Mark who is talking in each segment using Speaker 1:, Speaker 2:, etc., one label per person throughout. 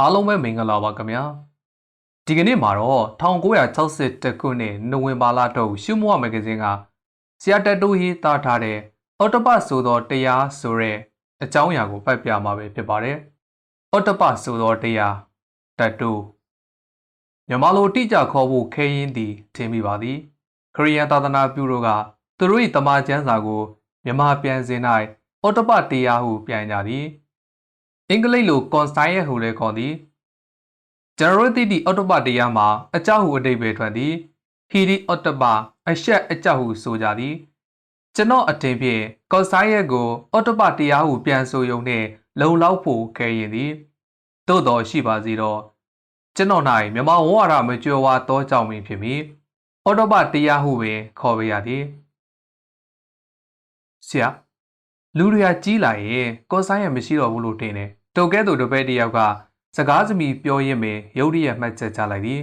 Speaker 1: အားလုံးပဲမင်္ဂလာပါခင်ဗျာဒီကနေ့မှာတော့1962ခုနှစ်နိုဝင်ဘာလထုတ်ရှုမွားမဂ္ဂဇင်းကဆရာတက်တိုးရေးသားထားတဲ့အော်တပတ်ဆိုသောတရားဆိုတဲ့အကြောင်းအရာကိုဖတ်ပြမှာပဲဖြစ်ပါတယ်အော်တပတ်ဆိုသောတရားတက်တိုးမြန်မာလိုတိကျခေါ်ဖို့ခဲရင်သည်ထင်မိပါသည် ခရိယန်သာသနာပြုတို့ကသူတို့၏တမန်ကျမ်းစာကိုမြန်မာပြန်စင်၌အော်တပတ်တရားဟုပြန်ကြသည် အင်္ဂလိပ်လို conscience ဟုလည်းခေါ်သည်ကျွန်တော်တို့သိသည့်အော်တိုပတရားမှာအကြောက်ဟုအတိတ်ပဲထွက်သည်ဟီဒီအော်တိုပအရှက်အကြောက်ဟုဆိုကြသည်ကျွန်တော်အထင်ဖြင့် conscience ကိုအော်တိုပတရားဟုပြန်ဆိုရုံနှင့်လုံလောက်ဖို့ခဲရင်သည်သို့တော်ရှိပါစေတော့ကျွန်တော်၌မြမဝါရမကြွယ်ဝသောကြောင့်ပင်ဖြစ်ပြီးအော်တိုပတရားဟုပင်ခေါ်ပေးရသည်ဆရာလူတွေကကြီးလာရင်ကောဆိုင်ရမရှိတော့ဘူးလို့ထင်တယ်။ တုတ်ကဲသူတပည့်တယောက်ကစကားစမီပြောရင်းပင်ရုတ်တရက်မှတ်ချက်ချလိုက်သည်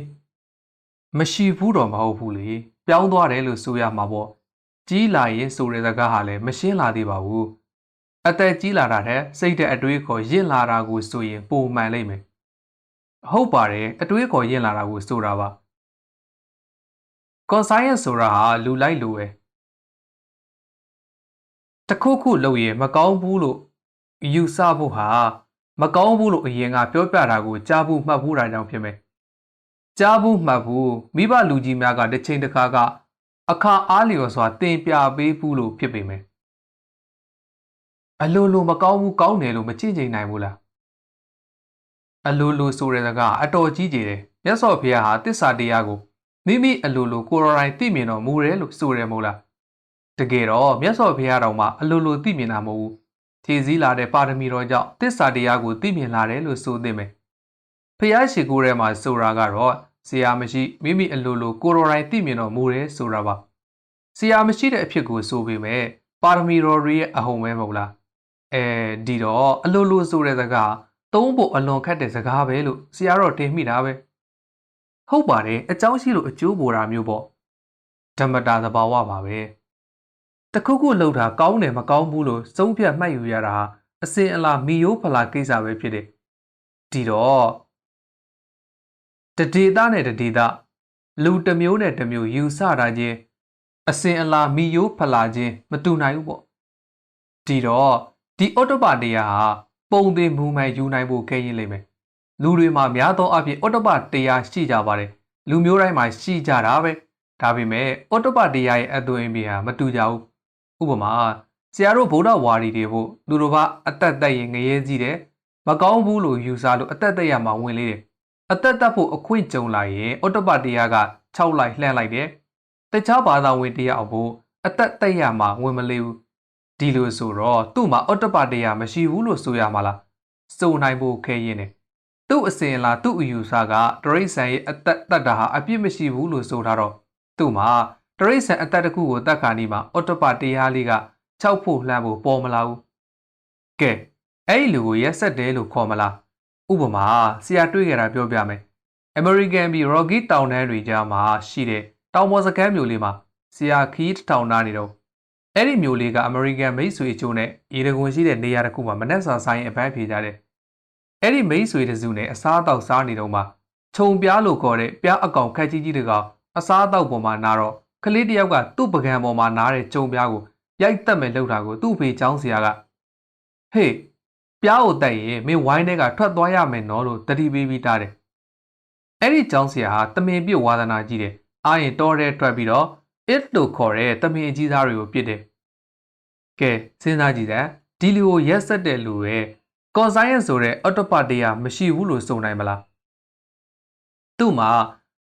Speaker 1: ။မရှိဘူးတော့မဟုတ်ဘူးလေ။ပြောင်းသွားတယ်လို့ဆိုရမှာပေါ့။ကြီးလာရင်ဆိုတဲ့စကားဟာလည်းမရှင်းလာသေးပါဘူး။အသက်ကြီးလာတာတဲ့စိတ်တဲ့အတွေးခေါ်ရင့်လာတာကိုဆိုရင်ပုံမှန်လိမ့်မယ်။ဟုတ်ပါတယ်အတွေးခေါ်ရင့်လာတာကိုဆိုတာပါ။ကောဆိုင်ရဆိုတာဟာလူလိုက်လူပဲ။တခုခုလုပ်ရင်မကောင်းဘူးလို့ယူဆဖို့ဟာ မကောင်းဘူးလို့အရင်ကပြောပြတာကိုကြားဘူးမှတ်ဘူးတာကြောင့်ဖြစ်မယ်။ကြားဘူးမှတ်ဘူးမိဘလူကြီးများကတစ်ချိန်တစ်ခါကအခါအားလျော်စွာတင်ပြပေးဘူးလို့ဖြစ်ပေမယ်။အလိုလိုမကောင်းဘူးကောင်းတယ်လို့မကြည့်ကြင်နိုင်ဘူးလား။အလိုလိုဆိုတဲ့စကားအတော်ကြီးကြည်တယ်။မြတ်စွာဘုရားဟာတစ္ဆာတရားကိုမိမိအလိုလိုကိုယ်တော်တိုင်သိမြင်တော်မူတယ်လို့ဆိုတယ်မို့လား။တကယ်တော့မြတ်စွာဘုရားတော်မှာအလိုလိုသိမြင်တာမဟုတ်ဘူး။ ဖြည့်စည်းလာတဲ့ပါရမီတော်ကြောင့်တစ္ဆာတရားကိုသိမြင်လာတယ်လို့ဆိုသင့်မယ်။ဖျားရှိခိုးထဲမှာဆိုတာကတော့ဆရာမရှိမိမိအလိုလိုကိုယ်တော်တိုင်သိမြင်တော်မူတယ်ဆိုတာပါ။ဆရာမရှိတဲ့အဖြစ်ကိုဆိုပေမဲ့ပါရမီတော်ရဲ့အဟုန်ပဲမဟုတ်လား။အဲဒီတော့အလိုလိုဆိုတဲ့စကားသုံးဖို့အလွန်ခက်တဲ့စကားပဲလို့ဆရာတော်တင်မိတာပဲ။ဟုတ်ပါတယ်အကြောင်းရှိလို့အကျိုးပေါ်တာမျိုးပေါ့။ဓမ္မတာသဘာဝပါပဲ။ တခုခုလှုပ်တာကောင်းတယ်မကောင်းဘူးလို့စုံဖြတ်မှတ်ယူရတာဟာအစင်အလာမီယိုးဖလာကိစ္စပဲဖြစ်တယ်။ဒီတော့တဒေတာနဲ့တဒေတာလူတစ်မျိုးနဲ့တစ်မျိုးယူဆတာချင်းအစင်အလာမီယိုးဖလာချင်းမတူနိုင်ဘူးပေါ့။ဒီတော့ဒီအော်တိုပတရားဟာပုံသေးမူမှန်ယူနိုင်ဖို့ခဲရင်လိမ့်မယ်။လူတွေမှာများသောအားဖြင့်အော်တိုပတရားရှိကြပါတယ်။လူမျိုးတိုင်းမှာရှိကြတာပဲ။ဒါပေမဲ့အော်တိုပတရားရဲ့အသွင်အပြင်ဟာမတူကြဘူး။ ဥပမာဆရာတို့ဗုဒ္ဓဝါဒီတွေဖို့သူတို့ကအသက်သက်ရင်ငရဲကြီးတယ်မကောင်းဘူးလို့ယူဆလို့အသက်သက်ရမှာဝင်လေးတယ်အသက်သက်ဖို့အခွင့်ကြုံလာရင်အော်တပတရားက6လိုက်လှမ်းလိုက်တယ်တခြားဘာသာဝင်တရားအဖို့အသက်သက်ရမှာဝင်မလေးဘူးဒီလိုဆိုတော့သူ့မှာအော်တပတရားမရှိဘူးလို့ဆိုရမှာလားစုံနိုင်ဖို့ခဲရင်တယ်သူ့အစဉ်လာသူ့အယူဆကတရိษံရဲ့အသက်သက်တာဟာအပြစ်မရှိဘူးလို့ဆိုထားတော့သူ့မှာ တရိษံအသက်တစ်ခုကိုတတ်ခါနီးမှာအော်တပတရားလေးက၆ဖို့လှမ်းဖို့ပေါ်မလာဘူးကဲအဲ့ဒီလူကိုရက်ဆက်တယ်လို့ခေါ်မလားဥပမာဆရာတွေ့ကြတာပြောပြမယ်အမေရိကန်ပြည် Rocky တောင်တန်းတွေကြားမှာရှိတဲ့တောင်ပေါ်စကမ်းမြို့လေးမှာဆရာခီးတောင်နာနေတော့အဲ့ဒီမြို့လေးကအမေရိကန်မိတ်ဆွေအချို့နဲ့ရေတကွန်ရှိတဲ့နေရာတစ်ခုမှာမနက်စာဆိုင်အပန်းဖြေကြတယ်အဲ့ဒီမိတ်ဆွေတစုနဲ့အစားအသောက်စားနေတော့မှခြုံပြားလို့ခေါ်တဲ့ပြားအကောင်ခက်ကြီးကြီးတကောင်အစားအသောက်ပေါ်မှာနာတော့ ကလေးတယောက်ကသူ့ပကံပေါ်မှာနားတဲ့ကြုံပြားကိုရိုက်တက်မယ်လှုပ်တာကိုသူ့ဖေချောင်းဆရာကဟေးပြားကိုတက်ရင်မင်းဝိုင်းထဲကထွက်သွားရမယ်နော်လို့တတိပေးပြီးတားတယ်အဲ့ဒီချောင်းဆရာဟာတမင်ပြစ်ဝါသနာကြီးတယ်အာရင်တော်တဲ့ထွက်ပြီးတော့ it လို့ခေါ်တဲ့တမင်အကြီးစားတွေကိုပြစ်တယ်ကဲစဉ်းစားကြည့်စမ်းဒီလူကိုရက်ဆက်တဲ့လူရဲ့ conscience ဆိုတဲ့ autopilot တရားမရှိဘူးလို့ဆိုနိုင်မလားသူ့မှာ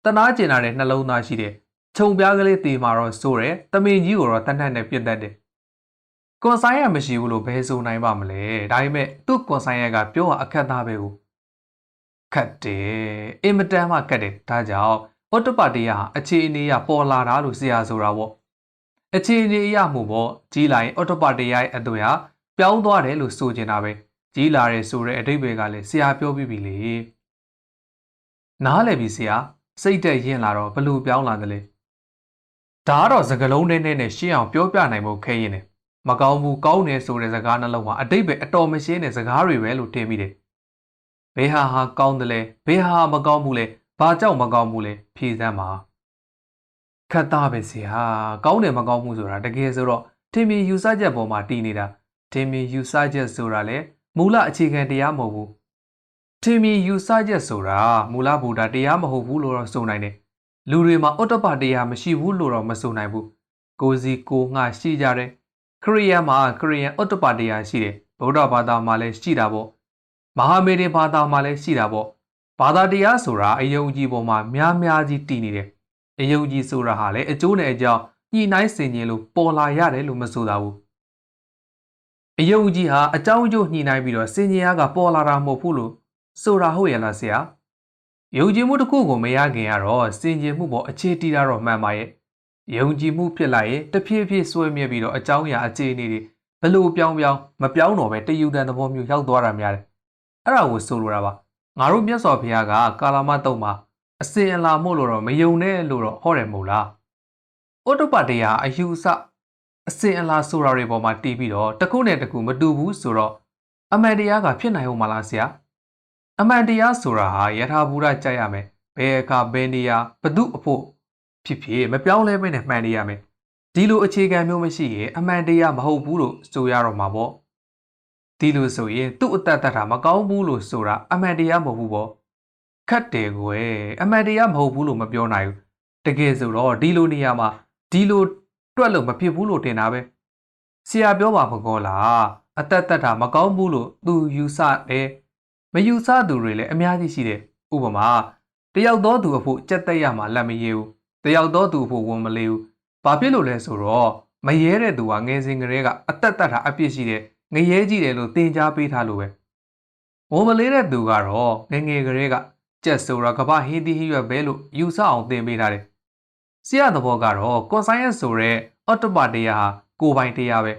Speaker 1: တနာကျင်လာတဲ့နှလုံးသားရှိတယ် ခြုံပြားကလေးတေမာတော့စိုးတယ်တမင်ကြီးကိုတော့တနတ်နဲ့ပြစ်တတ်တယ်ကွန်ဆိုင်ရမရှိဘူးလို့ဘယ်ဆိုနိုင်ပါမလဲဒါပေမဲ့သူ့ကွန်ဆိုင်ရကပြောတာအခက်သားပဲကိုခတ်တယ်အင်မတန်မှခတ်တယ်ဒါကြောင့်အော်တိုပတရားဟာအခြေအနေရပေါ်လာတာလို့ဆရာဆိုတာပေါ့အခြေအနေအရမှုပေါ့ကြီးလာရင်အော်တိုပတရားရဲ့အသွင်ဟာပြောင်းသွားတယ်လို့ဆိုချင်တာပဲကြီးလာတယ်ဆိုတဲ့အဓိပ္ပာယ်ကလည်းဆရာပြောပြီးပြီလေနားလည်ပြီဆရာစိတ်တက်ရင်လာတော့ဘလို့ပြောင်းလာတယ်လဲ ဒါကတော့စကလုံးနဲ့နဲ့ရှင်းအောင်ပြောပြနိုင်ဖို့ခဲရင်တယ်မကောင်းဘူးကောင်းတယ်ဆိုတဲ့စကားနှလုံးမှာအတိတ်ပဲအတော်မရှင်းတဲ့စကားတွေပဲလို့ထင်မိတယ်ဘယ်ဟာဟာကောင်းတယ်လဲဘယ်ဟာဟာမကောင်းဘူးလဲဘာကြောင့်မကောင်းဘူးလဲဖြေစမ်းပါခတ်သားပဲစီဟာကောင်းတယ်မကောင်းဘူးဆိုတာတကယ်ဆိုတော့ထင်မြင်ယူဆချက်ပေါ်မှာတည်နေတာထင်မြင်ယူဆချက်ဆိုတာလေမူလအခြေခံတရားမဟုတ်ဘူးထင်မြင်ယူဆချက်ဆိုတာမူလဗုဒ္ဓတရားမဟုတ်ဘူးလို့တော့ဆိုနိုင်တယ် လူတွေမှာဩတ္တပတရားမရှိဘူးလို့တော့မဆိုနိုင်ဘူးကိုစီကိုငှရှိကြတယ်ခရိယန်မှာခရိယန်ဩတ္တပတရားရှိတယ်ဗုဒ္ဓဘာသာမှာလည်းရှိတာပေါ့မဟာမေရင်ဘာသာမှာလည်းရှိတာပေါ့ဘာသာတရားဆိုတာအယုံကြည်ပေါ်မှာများများကြီးတည်နေတယ်အယုံကြည်ဆိုတာဟာလည်းအကျိုးနဲ့အကြောင်းညှိနှိုင်းဆင်ခြင်လို့ပေါ်လာရတယ်လို့မဆိုတာဘူးအယုံကြည်ဟာအကြောင်းအကျိုးညှိနှိုင်းပြီးတော့ဆင်ခြင်ရကပေါ်လာတာမဟုတ်ဘူးလို့ဆိုတာဟုတ်ရဲ့လားဆရာ ယုံကြည်မှုတစ်ခုကိုမရခင်ကတော့ဆင်ခြင်မှုပေါ်အခြေတည်တာတော့မှန်ပါရဲ့ယုံကြည်မှုဖြစ်လာရင်တဖြည်းဖြည်းဆွဲမြဲပြီးတော့အကြောင်းအရာအခြေအနေတွေဘလို့ပြောင်းပြောင်းမပြောင်းတော့ပဲတယူတန်သဘောမျိုးရောက်သွားတာများတယ်အဲ့ဒါကိုဆိုလိုတာပါငါတို့မြတ်စွာဘုရားကကာလမတုံမှာအစင်အလာမို့လို့တော့မယုံနဲ့လို့တော့ဟောတယ်မို့လားဩတ္တပတရားအယူဆအစင်အလာဆိုတာတွေပေါ်မှာတီးပြီးတော့တစ်ခုနဲ့တစ်ခုမတူဘူးဆိုတော့အမှန်တရားကဖြစ်နိုင်ဦးမလားဆရာ အမှန်တရားဆိုတာဟာယထာဘူရကြိုက်ရမယ်ဘယ်အခါဘယ်နေရာဘသူအဖို့ဖြစ်ဖြစ်မပြောင်းလဲမနဲ့မှန်နေရမယ်ဒီလိုအခြေခံမျိုးမရှိရင်အမှန်တရားမဟုတ်ဘူးလို့ဆိုရတော့မှာပေါ့ဒီလိုဆိုရင်သူ့အတ္တတတာမကောင်းဘူးလို့ဆိုတာအမှန်တရားမဟုတ်ဘူးပေါ့ခတ်တယ်ကွယ်အမှန်တရားမဟုတ်ဘူးလို့မပြောနိုင်ဘူးတကယ်ဆိုတော့ဒီလိုနေရာမှာဒီလိုတွက်လို့မဖြစ်ဘူးလို့ထင်တာပဲဆရာပြောပါမကောလားအတ္တတတာမကောင်းဘူးလို့သူယူဆတယ် မယူဆသူတွေလည်းအများကြီးရှိတယ်ဥပမာတယောက်သောသူအဖို့ကြက်တက်ရမှာလက်မရဘူးတယောက်သောသူအဖို့ဝန်မလေးဘူးဘာဖြစ်လို့လဲဆိုတော့မရဲတဲ့သူကငယ်စဉ်ကလေးကအသက်တတ်တာအပြစ်ရှိတယ်ငရဲကြည့်တယ်လို့သင်ကြားပေးထားလို့ပဲဝန်မလေးတဲ့သူကတော့ငငယ်ကလေးကကြက်ဆိုတော့ကပဟင်းသီးဟရွက်ပဲလို့ယူဆအောင်သင်ပေးထားတယ်ဆရာသဘောကတော့ conscience ဆိုတဲ့အော်တိုပတရားဟာကိုယ်ပိုင်တရားပဲ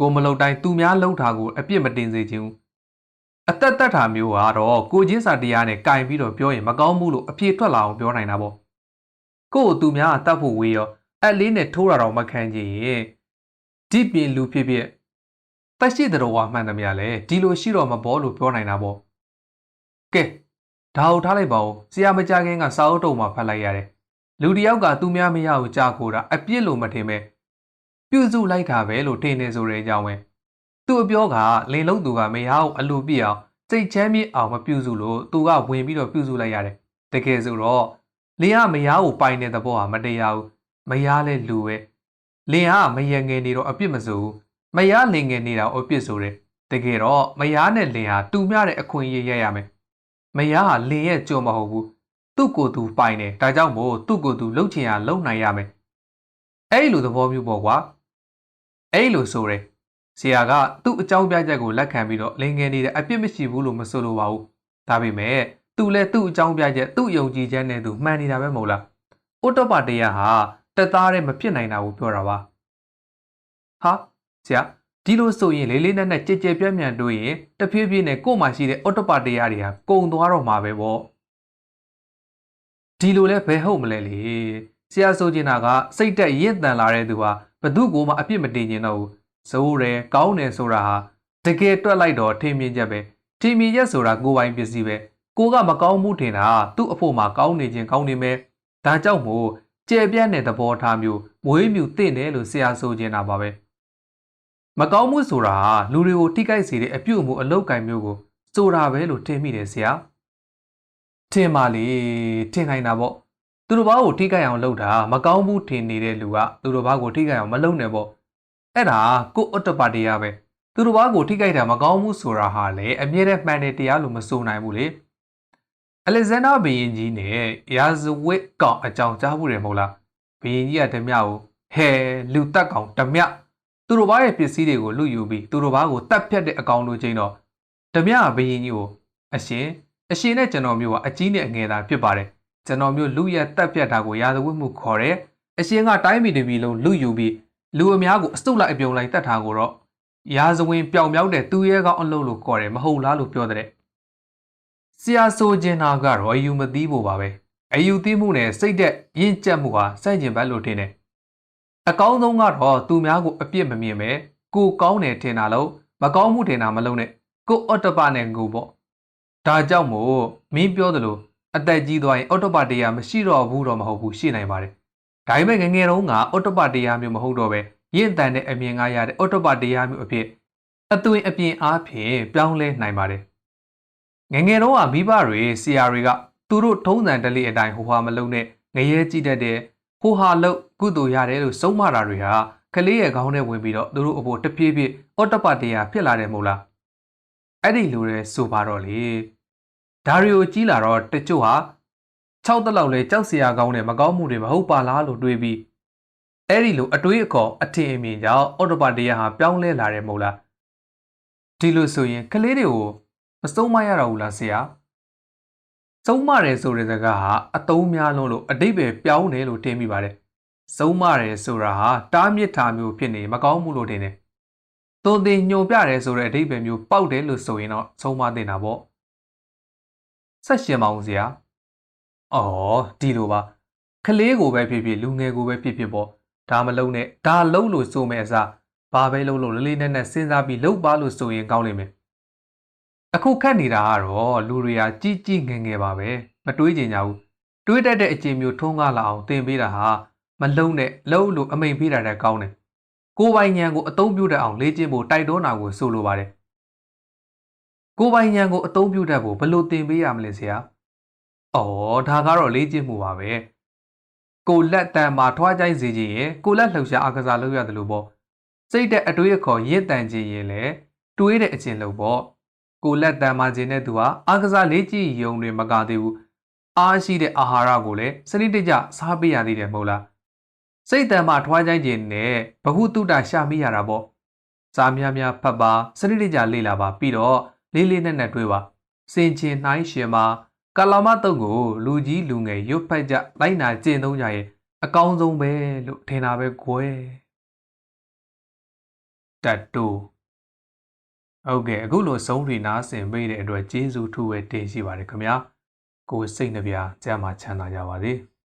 Speaker 1: ကိုမလုံတိုင်းသူများလှုပ်တာကိုအပြစ်မတင်စေချင်ဘူး အသက်သက်တာမျိုးကတော့ကိုချင်းစာတရားနဲ့ကင်ပြီးတော့ပြောရင်မကောင်းဘူးလို့အပြေထွက်လာအောင်ပြောနိုင်တာပေါ့ကို့ကိုသူများကတတ်ဖို့ဝေးရောအလေးနဲ့ထိုးတာတော့မခံချင်ရင်ဒီပြင်လူဖြစ်ဖြစ်တက်ရှိတဲ့တော်ဝါမှန်သမျှလဲဒီလိုရှိတော့မဘောလို့ပြောနိုင်တာပေါ့ကဲဒါဟုတ်ထားလိုက်ပါဦးဆရာမကြခင်ကစာအုပ်တုံမှာဖတ်လိုက်ရတယ်လူတယောက်ကသူများမရဘူးကြာခိုးတာအပြစ်လို့မထင်ပဲပြုစုလိုက်တာပဲလို့ထင်နေဆိုတဲ့အကြောင်းပဲ သူ့အပြောကလင်လုံးသူကမရအောင်အလိုပြည့်အောင်စိတ်ချမ်းမြေ့အောင်မပြုစုလို့သူကဝင်ပြီးတော့ပြုစုလိုက်ရတယ်တကယ်ဆိုတော့လင်ကမရကိုပိုင်တဲ့သဘောဟာမတရားဘူးမရလဲလူပဲလင်ကမရငယ်နေတော့အပြစ်မစိုးဘူးမရလင်ငယ်နေတာအပြစ်ဆိုတယ်တကယ်တော့မရနဲ့လင်ဟာတူမျှတဲ့အခွင့်အရေးရရမယ်မရဟာလင်ရဲ့ကြုံမဟုတ်ဘူးသူ့ကိုယ်သူပိုင်တယ်ဒါကြောင့်မို့သူ့ကိုယ်သူလှုပ်ချင်ရလှုပ်နိုင်ရမယ်အဲ့လိုသဘောမျိုးပေါ့ကွာအဲ့လိုဆိုတယ် ဆရာကသူ့အကြောင်းပြချက်ကိုလက်ခံပြီးတော့လင်ငယ်နေတဲ့အပြစ်မရှိဘူးလို့မဆိုလိုပါဘူးဒါပေမဲ့သူလည်းသူ့အကြောင်းပြချက်သူ့ယုံကြည်ချက်နဲ့သူမှန်နေတာပဲမဟုတ်လားဥတ္တပတရားဟာတက်သားတဲ့မဖြစ်နိုင်တာကိုပြောတာပါဟာဆရာဒီလိုဆိုရင်လေးလေးနက်နက်ကြည်ကြဲပြန့်ပြန့်တွေးရင်တဖြည်းဖြည်းနဲ့ကို့မှာရှိတဲ့ဥတ္တပတရားတွေဟာကုံသွားတော့မှာပဲပေါ့ဒီလိုလဲဘယ်ဟုတ်မလဲလေဆရာဆိုချင်တာကစိတ်တက်ရင့်တန်လာတဲ့သူဟာဘသူ့ကိုမှအပြစ်မတင်ကျင်တော့ဘူး စိုးတယ်ကောင်းတယ်ဆိုတာဟာတကယ်တွက်လိုက်တော့ထင်မြင်ချက်ပဲထင်မြင်ချက်ဆိုတာကိုယ်ပိုင်ပစ္စည်းပဲကိုကမကောင်းမှုထင်တာသူ့အဖို့မှာကောင်းနေခြင်းကောင်းနေမယ်ဒါကြောင့်မို့ကြဲပြန့်တဲ့သဘောထားမျိုးမွေးမြူတင့်တယ်လို့ဆရာဆိုချင်တာပါပဲမကောင်းမှုဆိုတာဟာလူတွေကိုထိခိုက်စေတဲ့အပြုတ်မှုအလောက်ကင်မျိုးကိုဆိုတာပဲလို့ထင်မိတယ်ဆရာထင်ပါလေထင်နိုင်တာပေါ့သူတို့ဘာကိုထိခိုက်အောင်လုပ်တာမကောင်းဘူးထင်နေတဲ့လူကသူတို့ဘာကိုထိခိုက်အောင်မလုပ်နဲ့ပေါ့ အဲ့ဒါကိုအတ္တပါတရားပဲသူတို့ဘာကိုထိခိုက်တာမကောင်းဘူးဆိုတာဟာလေအမြဲတမ်းမှန်တယ်တရားလို့မဆိုနိုင်ဘူးလေအလက်ဇန်ဒါဘီရင်ကြီးနဲ့ရာဇဝတ်ကောင်အကြောင်းကြားဘူးတယ်မဟုတ်လားဘီရင်ကြီးကဓမြကိုဟဲလူတက်ကောင်ဓမြသူတို့ဘာရဲ့ပစ္စည်းတွေကိုလူယူပြီးသူတို့ဘာကိုတတ်ဖြတ်တဲ့အကောင်လိုချင်းတော့ဓမြဘီရင်ကြီးကိုအရှင်အရှင်နဲ့ကျွန်တော်မျိုးကအကြီးနဲ့အငယ်သားဖြစ်ပါတယ်ကျွန်တော်မျိုးလူရက်တတ်ဖြတ်တာကိုရာဇဝတ်မှုခေါ်တယ်အရှင်ကတိုင်းပြည်တစ်ပြည်လုံးလူယူပြီး လူအများကိုအစုပ်လိုက်အပြုံလိုက်တတ်တာကိုတော့ရာဇဝင်ပြောင်မြောက်တဲ့သူရဲကောင်းအလုပ်လို့ခေါ်တယ်မဟုတ်လားလို့ပြောတဲ့ဆရာဆိုချင်တာကတော့အယူမသိဖို့ပါပဲအယူသိမှုနဲ့စိတ်သက်ရင့်ကျက်မှုဟာစိုက်ကျင်ဘက်လို့ထင်တယ်အကောင်းဆုံးကတော့သူများကိုအပြစ်မမြင်ပဲကိုကောင်းတယ်ထင်တာလို့မကောင်းမှုထင်တာမလုပ်နဲ့ကိုအော့တပနဲ့ငူပေါ့ဒါကြောင့်မို့မင်းပြောသလိုအသက်ကြီးသွားရင်အော်တိုပါတရားမရှိတော့ဘူးတော့မဟုတ်ဘူးရှိနိုင်ပါတယ် ဒါပေမဲ့ငယ်ငယ်တုန်းကအော်တိုပါတရားမျိုးမဟုတ်တော့ပဲရင့်တန်တဲ့အမြင်ကရတဲ့အော်တိုပါတရားမျိုးအဖြစ်အသွင်အပြင်အားဖြင့်ပြောင်းလဲနိုင်ပါတယ်ငယ်ငယ်တုန်းကမိဘတွေဆရာတွေကသူတို့ထုံးစံတလေးအတိုင်းဟိုဟာမလုံးနဲ့ငရဲကြည့်တတ်တဲ့ဟိုဟာလို့ကုသိုလ်ရတယ်လို့ဆုံးမတာတွေဟာကလေးရဲ့ခေါင်းထဲဝင်ပြီးတော့သူတို့အဖို့တပြေးပြေးအော်တိုပါတရားဖြစ်လာတယ်မို့လားအဲ့ဒီလိုလဲဆိုပါတော့လေဒါတွေကိုကြီးလာတော့တချို့ဟာ 6တက်လောက်လဲကြောက်စရာကောင်းတဲ့မကောင်းမှုတွေမဟုတ်ပါလားလို့တွေးပြီးအဲ့ဒီလိုအတွေးအခေါ်အထင်အမြင်ကြောင့်အော်တိုပါတရားဟာပြောင်းလဲလာတယ်မို့လားဒီလိုဆိုရင်ကလေးတွေကိုမဆုံးမရတော့ဘူးလားဆရာဆုံးမတယ်ဆိုတဲ့စကားဟာအတုံးများလုံးလို့အတိတ်ပဲပြောင်းတယ်လို့ထင်မိပါတယ်ဆုံးမတယ်ဆိုတာဟာတားမြစ်တာမျိုးဖြစ်နေမကောင်းမှုလို့ထင်တယ်သွန်သင်ညွန်ပြတယ်ဆိုတဲ့အတိတ်ပဲမျိုးပေါက်တယ်လို့ဆိုရင်တော့ဆုံးမသင့်တာပေါ့ဆက်ရှင်ပါအောင်ဆရာ အော်ဒီလိုပါကလေးကိုပဲဖြစ်ဖြစ်လူငယ်ကိုပဲဖြစ်ဖြစ်ပေါ့ဒါမလုံးနဲ့ဒါလုံးလို့ဆိုမဲ့အစားဘာပဲလုံးလို့လေးလေးနက်နက်စဉ်းစားပြီးလှုပ်ပါလို့ဆိုရင်ကောင်းလိမ့်မယ်အခုခက်နေတာကတော့လူတွေကကြီးကြီးငယ်ငယ်ပါပဲမတွေးကြင်ကြဘူးတွေးတတ်တဲ့အချိန်မျိုးထုံးကားလာအောင်သင်ပေးတာဟာမလုံးနဲ့လုံးလို့အမိန်ပေးတာတဲ့ကောင်းတယ်ကိုယ်ပိုင်ဉာဏ်ကိုအသုံးပြုတတ်အောင်လေ့ကျင့်ဖို့တိုက်တွန်းတာကိုဆိုလိုပါတယ်ကိုယ်ပိုင်ဉာဏ်ကိုအသုံးပြုတတ်ဖို့ဘယ်လိုသင်ပေးရမလဲဆရာ။ အော်ဒါကတော့လေ့ကျင့်မှုပါပဲ။ကိုလက်တန်မှာထွားကြိုက်စေခြင်းရင်ကိုလက်လှုပ်ရှားအကစားလုပ်ရတယ်လို့ပေါ့။စိတ်တဲ့အတွေးအခေါ်ရင့်တန်ခြင်းရင်လည်းတွေးတဲ့အချင်းလို့ပေါ့။ကိုလက်တန်မှာခြင်းတဲ့သူဟာအကစားလေ့ကျင့်ရုံတွေမကသေးဘူး။အားရှိတဲ့အာဟာရကိုလည်းစနစ်တကျစားပေးရသေးတယ်မဟုတ်လား။စိတ်တန်မှာထွားကြိုက်ခြင်းနဲ့ဘဟုတုတရှာမိရတာပေါ့။စားများများဖတ်ပါစနစ်တကျလေ့လာပါပြီးတော့လေးလေးနက်နက်တွေးပါ။စင်ချင်နှိုင်းရှင်မှာ ကာလာမတုတ်ကိုလူကြီးလူငယ်ရွတ်ဖက်ကြလိုက်နာကျင့်သုံးကြရဲ့အကောင်းဆုံးပဲလို့ထင်တာပဲကွယ်တတ်တူဟုတ်ကဲ့အခုလိုဆုံးထီနားဆင်ပေးတဲ့အတွက်ကျေးဇူးထူးပဲတင်ရှိပါတယ်ခင်ဗျာကိုယ်စိတ်နှပြကျမ်းမှာချမ်းသာကြပါစေ။